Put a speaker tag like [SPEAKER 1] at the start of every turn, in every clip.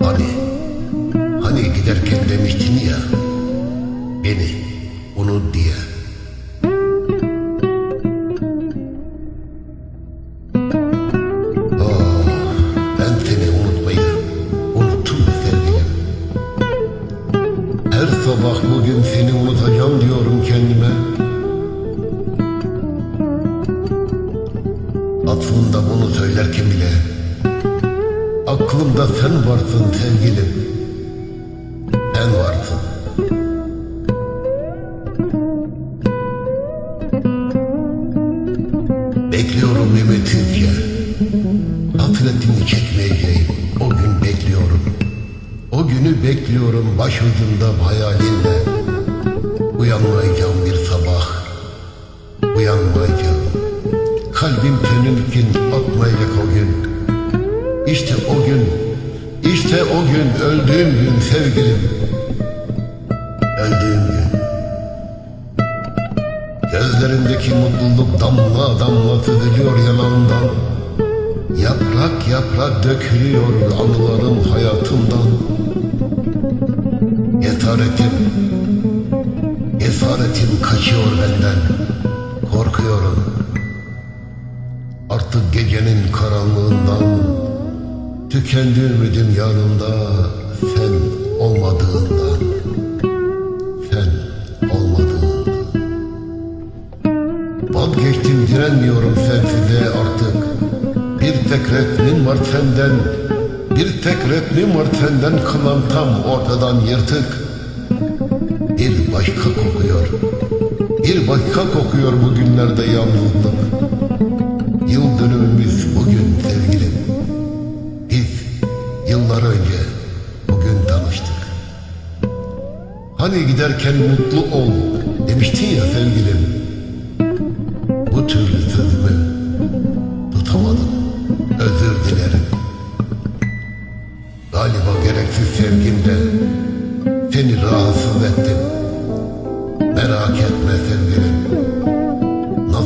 [SPEAKER 1] Hani, hani giderken demiştin ya, beni unut diye. Ah, ben Aslında bunu söylerken bile Aklımda sen varsın sevgilim. Sen varsın. Bekliyorum ümitsizce. Hasretini çekmeyeceğim. O gün bekliyorum. O günü bekliyorum başucumda hayalinle. Uyanmayacağım Kalbim atmayacak o gün. İşte o gün, işte o gün öldüğüm gün sevgilim. Öldüğüm gün. Gözlerindeki mutluluk damla damla süzülüyor yanağımdan. Yaprak yaprak dökülüyor anılarım hayatımdan. Esaretim, esaretim kaçıyor benden. Korkuyorum. Artık gecenin karanlığından Tükendi ümidim yanımda sen olmadığından. Sen olmadığından. Vazgeçtim direnmiyorum sensize artık. Bir tek resmin var senden Bir tek resmin var senden kılan tam ortadan yırtık. Bir başka kokuyor Bir başka kokuyor bugünlerde yalnızlık Yıl dönümümüz bugün sevgilim biz yıllar önce bugün tanıştık. Hani giderken mutlu ol demiştin ya sevgilim. Bu türlü sözümü tutamadım. Özür dilerim. Galiba gereksiz sevgimle seni rahatsız ettim. Merak etme sevgilim.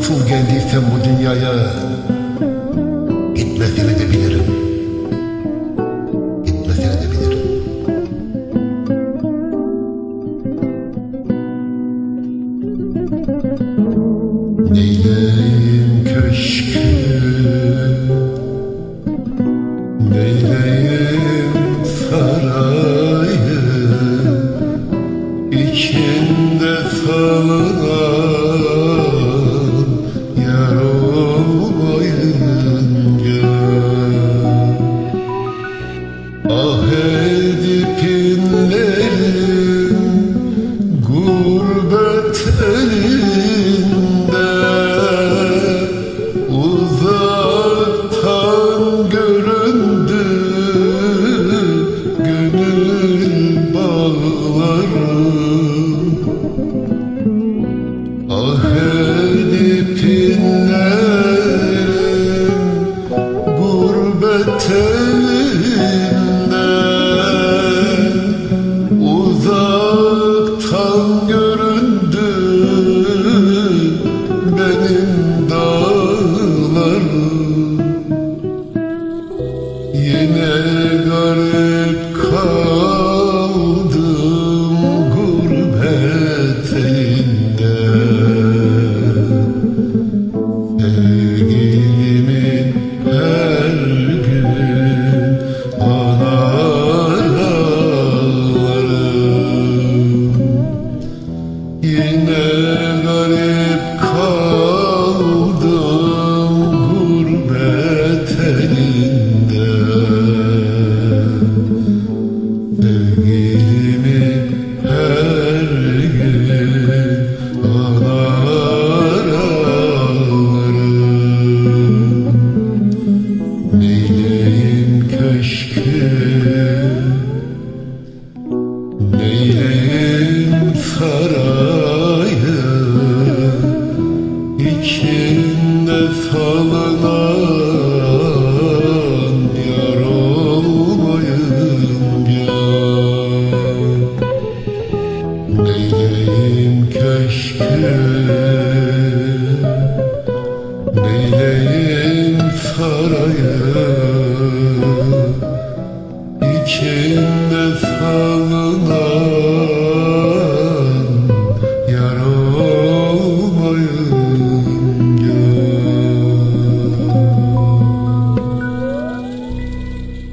[SPEAKER 1] Nasıl geldiysem bu dünyaya gitmesini de bilirim. Gitmesini de bilirim. Neyleyim köşkü Neyleyim sarayı Uzaktan göründü benim dağlarım. Yine garip Yine Dileğin sarayı